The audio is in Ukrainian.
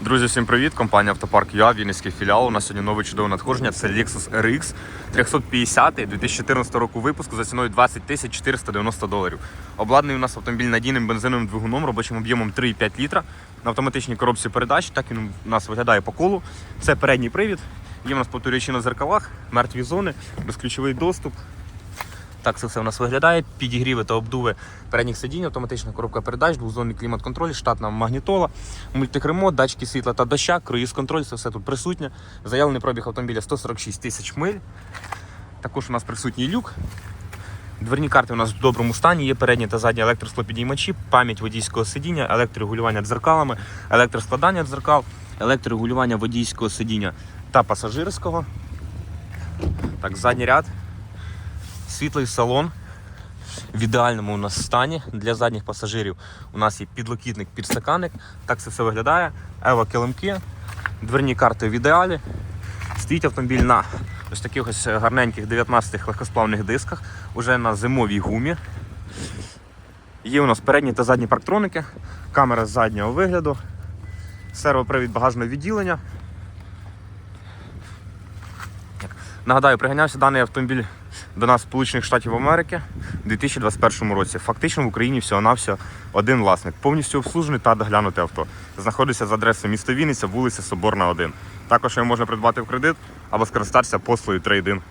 Друзі, всім привіт! Компанія Автопарк ЮА, Вінницький філіал. У нас сьогодні нове чудове надходження. Це Lexus RX 350 2014 року випуску за ціною 20 тисяч 490 доларів. Обладнаний у нас автомобіль надійним бензиновим двигуном, робочим об'ємом 3,5 літра. На автоматичній коробці передач. Так він у нас виглядає по колу. Це передній привід. Є у нас повторюючі на зеркалах, мертві зони, безключовий доступ. Так це все у нас виглядає. Підігріви та обдуви передніх сидінь, автоматична коробка передач, двозонний клімат-контроль, штатна магнітола, мультикремот, датчики світла та доща, круїз-контроль, це все тут присутнє. Заявлений пробіг автомобіля 146 тисяч миль. Також у нас присутній люк. Дверні карти у нас в доброму стані, є передні та задні електросклопідіймачі, пам'ять водійського сидіння, електрорегулювання дзеркалами, електроскладання дзеркал, електрорегулювання водійського сидіння та пасажирського. Так, задній ряд. Світлий салон в ідеальному у нас стані для задніх пасажирів. У нас є підлокітник, підстаканник. Так це все виглядає. Ева килимки, дверні карти в ідеалі. Стоїть автомобіль на ось таких ось гарненьких 19 легкосплавних дисках, уже на зимовій гумі. Є у нас передні та задні парктроники, камера заднього вигляду, сервопривід багажного відділення. Нагадаю, приганявся даний автомобіль до нас Сполучених Штатів Америки у 2021 році. Фактично в Україні всього-навсього один власник, повністю обслужений та доглянуте авто. Знаходиться за адресою місто Вінниця, вулиця Соборна, 1. Також його можна придбати в кредит або скористатися послугою трейдин.